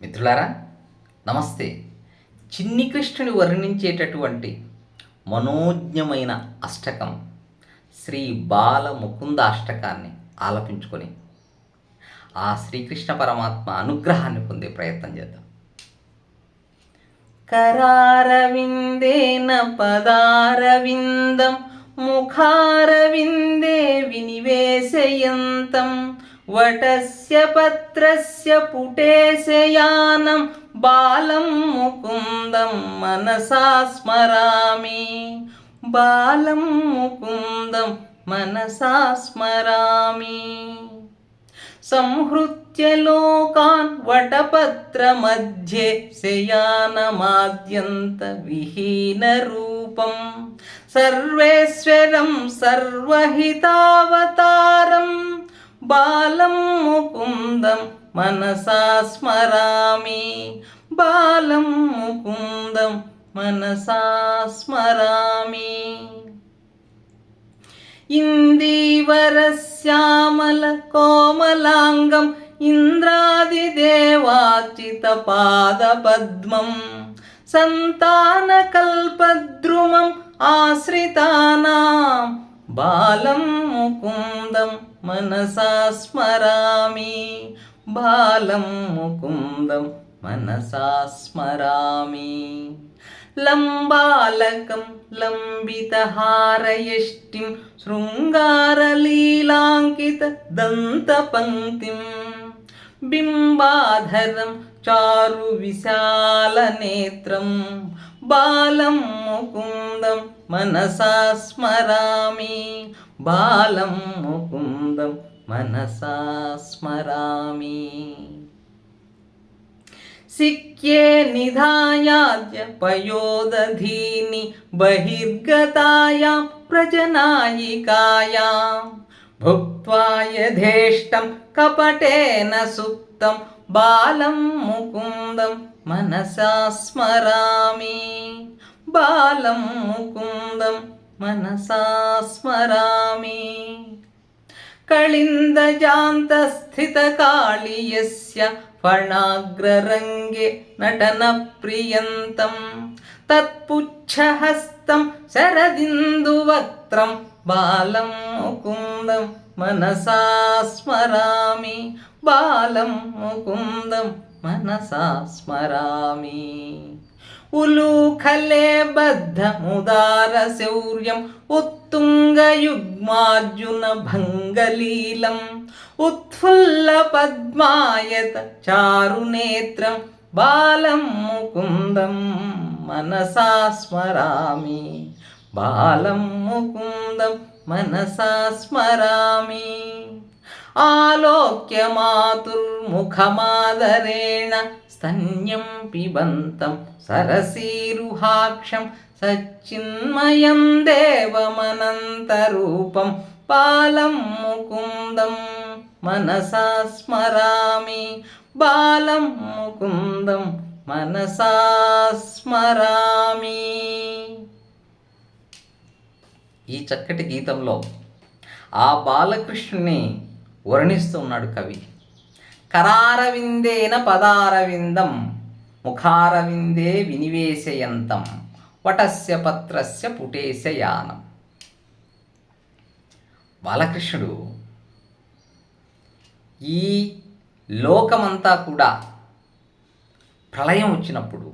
మిత్రులారా నమస్తే. చిన్ని కృష్ణుని వర్ణించేటటువంటి మనోజ్ఞమైన అష్టకం శ్రీ బాలముకుంద అష్టకాన్ని ఆలపించుకొని ఆ శ్రీకృష్ణ పరమాత్మ అనుగ్రహాన్ని పొందే ప్రయత్నం చేద్దాం. కరారవిందేన పదారవిందం ముఖారవిందే వినివేశయంతం వటస్య పత్రస్య పుటేశయానం బాలం ముకుందం మనసా స్మరామి. బాలం ముకుందం మనసా స్మరామి. సంహృత్య లోకాన్ వటపత్రమధ్యే శయానమాద్యంత విహీనరూపం సర్వేశ్వరం సర్వహితావతారం బాలం ముకుందం మనసా స్మరామి. బాలం ముకుందం మనసా స్మరామి. ఇందీవరశ్యామల కోమలాంగం ఇంద్రాదిదేవాచితపాదపద్మం సంతానకల్పద్రుమం ఆశ్రితానాం. బాలం ముకుందం మనసా స్మరామి బాలం ముకుందం మనసా స్మరామి. లంబాలకం లంబితహారయష్టిం శృంగారలీలాంకిత దంతపంక్తిం. బింబాధరం చారు విశాలనేత్రం బాలం ముకుందం మనసా స్మరామి. బాలం ముకుందం మనసా స్మరామి. సిక్యే నిధాయాద్య పయోదధీని బహిర్గతాయాం ప్రజనాయికాయాం. భుక్త్వా యథేష్టం కపటేన సుప్తం బాలం ముకుందం మనసా స్మరామి. బాలం ముకుందం मनसा स्मरामि कलिन्दजान्तस्थितकालि यस्य फणाग्ररङ्गे नटनप्रियन्तं तत्पुच्छहस्तं शरदिन्दुवक्त्रं बालं मुकुन्दं मनसा स्मरामि बालं मुकुन्दं मनसा स्मरामि ఉలూఖలే బద్ధముదార బద్ధముదారశౌర్యం ఉత్తుంగయుగ్మార్జున భంగలీలం ఉత్ఫుల్ల పద్మాయత చారునేత్రం బాలం ముకుందం మనసా స్మరామి బాలం ముకుందం మనసా స్మరామి ఆలోక్య స్తన్యం పిబంతం సరసీరుహాక్షం సచ్చిన్మయం దేవమనంతరూపం బాలం ముకుందం మనసా స్మరామి బాలం ముకుందం మనసా స్మరామి ఈ చక్కటి గీతంలో ఆ బాలకృష్ణుని వర్ణిస్తున్నాడు కవి. కరారవిందేన పదారవిందం ముఖారవిందే వినివేశయంతం వటస్య పత్రస్య పుటేశయానం బాలకృష్ణుడు ఈ లోకమంతా కూడా ప్రళయం వచ్చినప్పుడు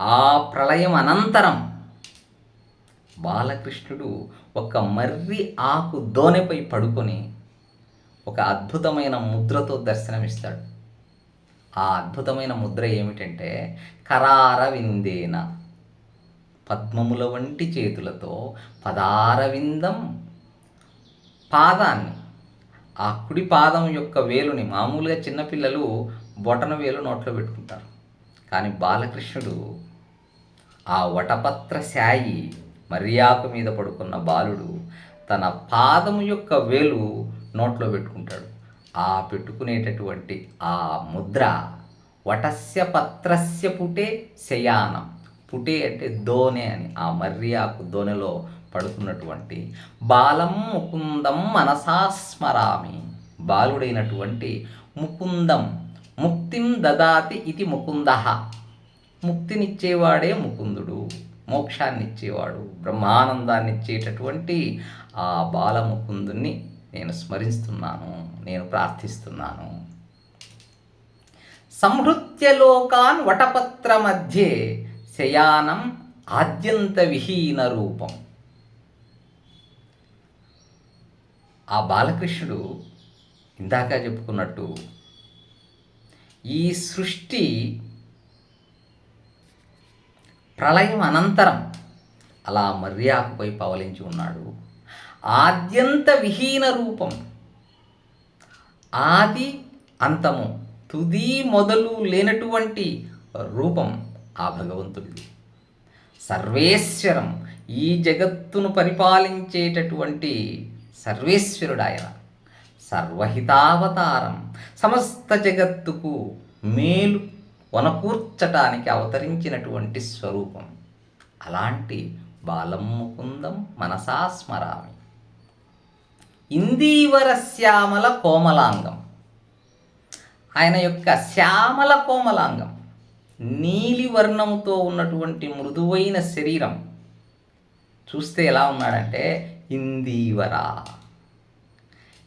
ఆ ప్రళయం అనంతరం బాలకృష్ణుడు ఒక మర్రి ఆకు దోనెపై పడుకొని ఒక అద్భుతమైన ముద్రతో దర్శనమిస్తాడు. ఆ అద్భుతమైన ముద్ర ఏమిటంటే కరార విందేన పద్మముల వంటి చేతులతో పదారవిందం పాదాన్ని. ఆ కుడి పాదం యొక్క వేలుని మామూలుగా చిన్నపిల్లలు బొటన వేలు నోట్లో పెట్టుకుంటారు. కానీ బాలకృష్ణుడు ఆ వటపత్ర శాయి మర్యాకు మీద పడుకున్న బాలుడు తన పాదము యొక్క వేలు నోట్లో పెట్టుకుంటాడు. ఆ పెట్టుకునేటటువంటి ఆ ముద్ర వటస్య పత్రస్య పుటే శయానం. పుటే అంటే దోనె అని. ఆ మర్యాకు దోనెలో పడుకున్నటువంటి బాలం ముకుందం మనసా స్మరామి. బాలుడైనటువంటి ముకుందం ముక్తిం దదాతి ఇది ముకుంద. ముక్తినిచ్చేవాడే ముకుందుడు మోక్షాన్ని ఇచ్చేవాడు బ్రహ్మానందాన్ని ఇచ్చేటటువంటి ఆ బాలముకుందుని నేను స్మరిస్తున్నాను నేను ప్రార్థిస్తున్నాను. సంహృత్య లోకాన్ వటపత్ర మధ్య శయానం ఆద్యంత విహీన రూపం. ఆ బాలకృష్ణుడు ఇందాక చెప్పుకున్నట్టు ఈ సృష్టి ప్రళయం అనంతరం అలా మర్యాకుపై పవలించి ఉన్నాడు. ఆద్యంత విహీన రూపం ఆది అంతము తుది మొదలు లేనటువంటి రూపం ఆ భగవంతుడిది. సర్వేశ్వరం ఈ జగత్తును పరిపాలించేటటువంటి సర్వేశ్వరుడు ఆయన సర్వహితావతారం సమస్త జగత్తుకు మేలు వనకూర్చటానికి అవతరించినటువంటి స్వరూపం. అలాంటి బాలం ముకుందం మనసా స్మరామి. ఇందీవర శ్యామల కోమలాంగం. ఆయన యొక్క శ్యామల కోమలాంగం. నీలి వర్ణంతో ఉన్నటువంటి మృదువైన శరీరం. చూస్తే ఎలా ఉన్నాడంటే ఇందీవర.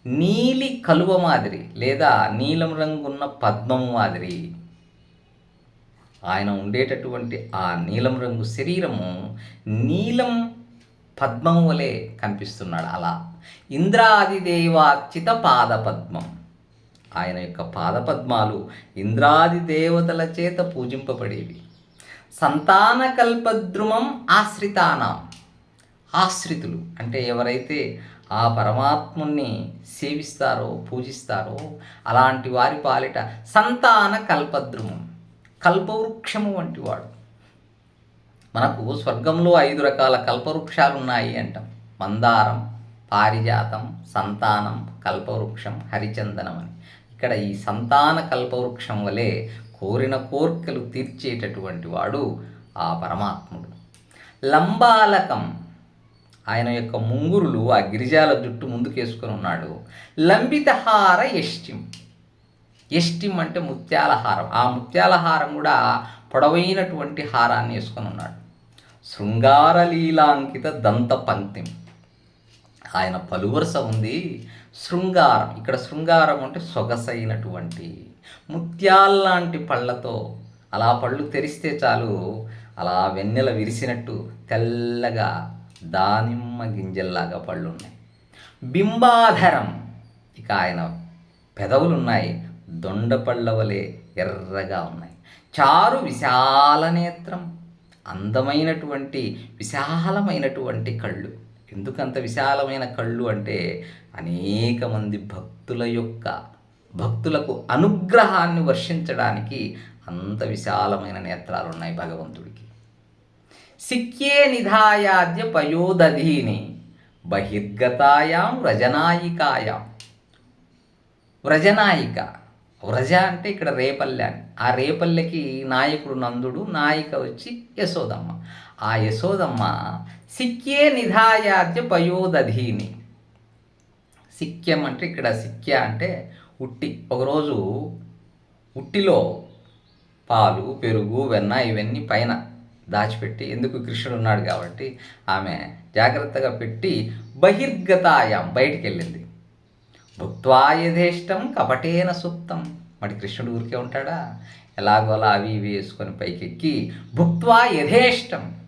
నీలి కలువ మాదిరి లేదా నీలం రంగున్న పద్మం మాదిరి. ఆయన ఉండేటటువంటి ఆ నీలం రంగు శరీరము నీలం పద్మం వలె కనిపిస్తున్నాడు అలా. ఇంద్రాది పాద పాదపద్మం ఆయన యొక్క పాదపద్మాలు ఇంద్రాది దేవతల చేత పూజింపబడేవి. సంతాన కల్పద్రుమం ఆశ్రితాన. ఆశ్రితులు. అంటే ఎవరైతే ఆ పరమాత్ముని సేవిస్తారో పూజిస్తారో అలాంటి వారి పాలిట సంతాన కల్పద్రుమం కల్పవృక్షము వంటి వాడు. మనకు స్వర్గంలో ఐదు రకాల కల్పవృక్షాలు ఉన్నాయి అంటాం. మందారం పారిజాతం సంతానం కల్పవృక్షం హరిచందనం అని. ఇక్కడ ఈ సంతాన కల్పవృక్షం వలె కోరిన కోర్కెలు తీర్చేటటువంటి వాడు ఆ పరమాత్ముడు. లంబాలకం ఆయన యొక్క ముంగురులు ఆ గిరిజాల జుట్టు ముందుకేసుకొని ఉన్నాడు. లంబితహార యష్టిం. యష్టిం అంటే ముత్యాల హారం ఆ ముత్యాల హారం కూడా పొడవైనటువంటి హారాన్ని వేసుకొని ఉన్నాడు. శృంగారలీలాంకిత దంత పంక్తిం ఆయన పలువరుస ఉంది. శృంగారం ఇక్కడ శృంగారం అంటే సొగసైనటువంటి ముత్యాల్లాంటి పళ్ళతో అలా పళ్ళు తెరిస్తే చాలు అలా వెన్నెల విరిసినట్టు తెల్లగా దానిమ్మ గింజల్లాగా పళ్ళు ఉన్నాయి బింబాధరం ఇక ఆయన పెదవులు ఉన్నాయి దొండపళ్ళ వలె ఎర్రగా ఉన్నాయి. చారు విశాల నేత్రం అందమైనటువంటి విశాలమైనటువంటి కళ్ళు. ఎందుకంత విశాలమైన కళ్ళు అంటే అనేక మంది భక్తుల యొక్క భక్తులకు అనుగ్రహాన్ని వర్షించడానికి అంత విశాలమైన నేత్రాలు ఉన్నాయి భగవంతుడికి. సిక్కే నిధాయాద్య పయోదధీని బహిర్గతాయాం వ్రజనాయికాయాం వ్రజనాయిక వ్రజ అంటే ఇక్కడ రేపల్లె అని. ఆ రేపల్లెకి నాయకుడు నందుడు నాయిక వచ్చి యశోదమ్మ. ఆ యశోదమ్మ సిక్కే నిధాయాద్య పయోదధీని. సిక్యం అంటే ఇక్కడ సిక్య అంటే ఉట్టి. ఒకరోజు ఉట్టిలో పాలు పెరుగు వెన్న ఇవన్నీ పైన దాచిపెట్టి ఎందుకు కృష్ణుడు ఉన్నాడు కాబట్టి ఆమె జాగ్రత్తగా పెట్టి బహిర్గతాయం బయటికి వెళ్ళింది భుక్వా యథేష్టం కపటేన సుప్తం. మరి కృష్ణుడు ఊరికే ఉంటాడా? ఎలాగోలా అవి ఇవి వేసుకొని పైకెక్కి భుక్వా యథేష్టం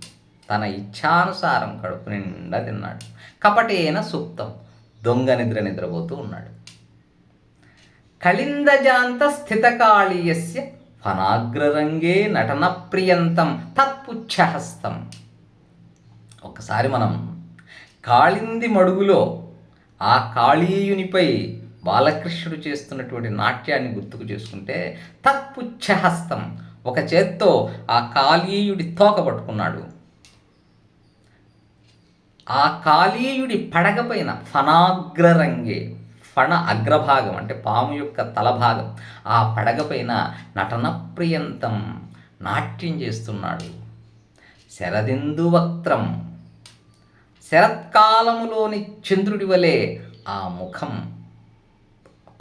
తన ఇచ్ఛానుసారం కడుపు నిండా తిన్నాడు. కపటేన సుప్తం దొంగ నిద్ర నిద్రపోతూ ఉన్నాడు. కళిందజాంత స్థితకాళీయస్య ఫనాగ్రరంగే నటన ప్రియంతం తత్పుచ్చహస్తం. ఒకసారి మనం కాళింది మడుగులో ఆ కాళీయునిపై బాలకృష్ణుడు చేస్తున్నటువంటి నాట్యాన్ని గుర్తుకు చేసుకుంటే తత్పుచ్చహస్తం ఒక చేత్తో ఆ కాళీయుడి తోక పట్టుకున్నాడు. ఆ కాళీయుడి పడగపైన ఫనాగ్రరంగే ఫణ అగ్రభాగం అంటే పాము యొక్క తలభాగం ఆ పడగపైన నటన ప్రియంతం నాట్యం చేస్తున్నాడు. శరదిందు వక్త్రం శరత్కాలములోని చంద్రుడి వలె ఆ ముఖం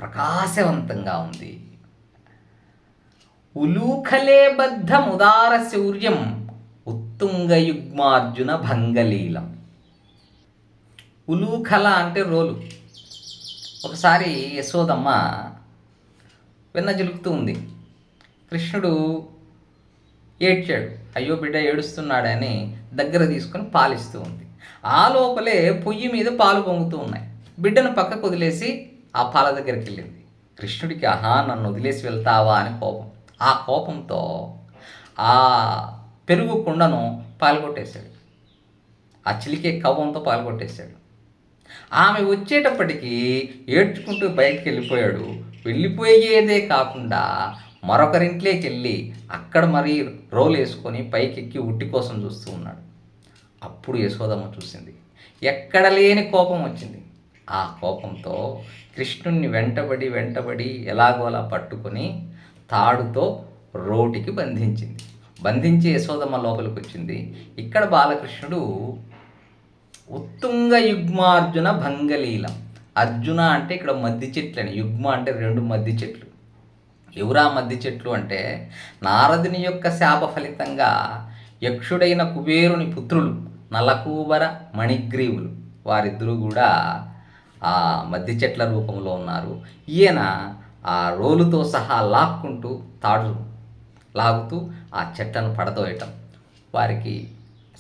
ప్రకాశవంతంగా ఉంది. ఉలూఖలేబద్ధముదార శౌర్యం ఉత్తుంగయుగ్మార్జున భంగలీలం. ఉలూఖల అంటే రోలు. ఒకసారి యశోదమ్మ వెన్న జలుపుతూ ఉంది. కృష్ణుడు ఏడ్చాడు. అయ్యో బిడ్డ ఏడుస్తున్నాడని దగ్గర తీసుకొని పాలిస్తూ ఉంది. ఆ లోపలే పొయ్యి మీద పాలు పొంగుతూ ఉన్నాయి. బిడ్డను పక్కకు వదిలేసి ఆ పాల దగ్గరికి వెళ్ళింది కృష్ణుడికి ఆహా నన్ను వదిలేసి వెళ్తావా? అని కోపం. ఆ కోపంతో ఆ పెరుగు కుండను పాల్గొట్టేశాడు. ఆ చిలికే కవ్వంతో పాల్గొట్టేశాడు. ఆమె వచ్చేటప్పటికి ఏడ్చుకుంటూ బయటికి వెళ్ళిపోయాడు వెళ్ళిపోయేదే కాకుండా మరొకరింట్లోకి వెళ్ళి అక్కడ మరీ రోలు వేసుకొని పైకెక్కి ఉట్టి కోసం చూస్తూ ఉన్నాడు. అప్పుడు యశోదమ్మ చూసింది. ఎక్కడ లేని కోపం వచ్చింది. ఆ కోపంతో కృష్ణుణ్ణి వెంటబడి వెంటబడి ఎలాగోలా పట్టుకొని తాడుతో రోటికి బంధించింది. బంధించి యశోదమ్మ లోపలికి వచ్చింది ఇక్కడ బాలకృష్ణుడు ఉత్తుంగ యుగ్మార్జున భంగలీలం. అర్జున అంటే ఇక్కడ మద్ది చెట్లు అని. యుగ్మ అంటే రెండు మద్ది చెట్లు. ఎవరా మద్ది చెట్లు అంటే నారదుని యొక్క శాప ఫలితంగా యక్షుడైన కుబేరుని పుత్రులు నలకూబర మణిగ్రీవులు. వారిద్దరూ కూడా ఆ మద్ది చెట్ల రూపంలో ఉన్నారు. ఈయన ఆ రోలుతో సహా లాక్కుంటూ తాడు లాగుతూ ఆ చెట్లను పడదోయటం. వారికి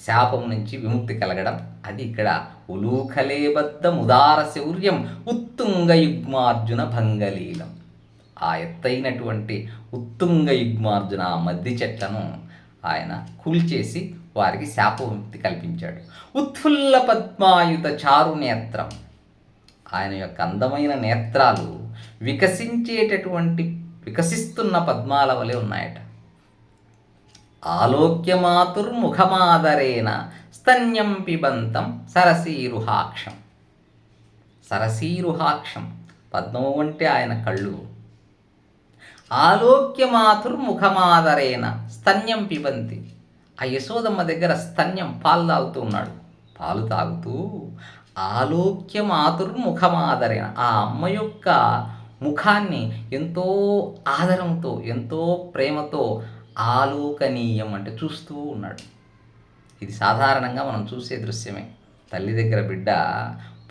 శాపం నుంచి విముక్తి కలగడం. అది ఇక్కడ ఉలూఖలేబద్ధ ముదార శౌర్యం ఉత్తుంగ యుగ్మార్జున భంగలీలం. ఆ ఎత్తైనటువంటి ఉత్తుంగ యుగ్మార్జున ఆ మద్ది చెట్లను ఆయన కూల్చేసి వారికి శాప విముక్తి కల్పించాడు. ఉత్ఫుల్ల పద్మాయుత చారు నేత్రం ఆయన యొక్క అందమైన నేత్రాలు వికసించేటటువంటి వికసిస్తున్న పద్మాల వలె ఉన్నాయట. ఆలోక్యమాతుర్ముఖమాదరేణ స్తన్యం పిబంతం సరసీరుహాక్షం. సరసీరుహాక్షం పద్మము అంటే ఆయన కళ్ళు. ఆలోక్యమాతుర్ముఖమాదరేణ స్తన్యం పిబంతి ఆ యశోదమ్మ దగ్గర స్తన్యం పాలు తాగుతూ ఉన్నాడు. పాలు తాగుతూ ఆలోక్య ఆలోక్యమాతుర్ముఖమాదరేణ ఆ అమ్మ యొక్క ముఖాన్ని ఎంతో ఆదరంతో ఎంతో ప్రేమతో ఆలోకనీయం అంటే చూస్తూ ఉన్నాడు. ఇది సాధారణంగా మనం చూసే దృశ్యమే. తల్లి దగ్గర బిడ్డ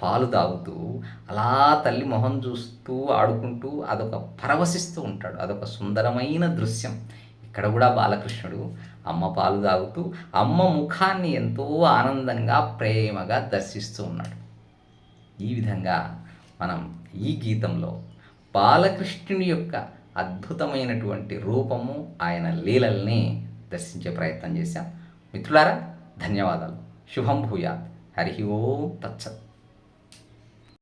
పాలు తాగుతూ అలా తల్లి మొహం చూస్తూ ఆడుకుంటూ అదొక పరవశిస్తూ ఉంటాడు. అదొక సుందరమైన దృశ్యం. ఇక్కడ కూడా బాలకృష్ణుడు అమ్మ పాలు తాగుతూ అమ్మ ముఖాన్ని ఎంతో ఆనందంగా ప్రేమగా దర్శిస్తూ ఉన్నాడు. ఈ విధంగా మనం ఈ గీతంలో బాలకృష్ణుని యొక్క అద్భుతమైనటువంటి రూపము ఆయన లీలల్ని దర్శించే ప్రయత్నం చేశాం. మిత్రులారా ధన్యవాదాలు. శుభం భూయాత్. హరి ఓం తచ్చత్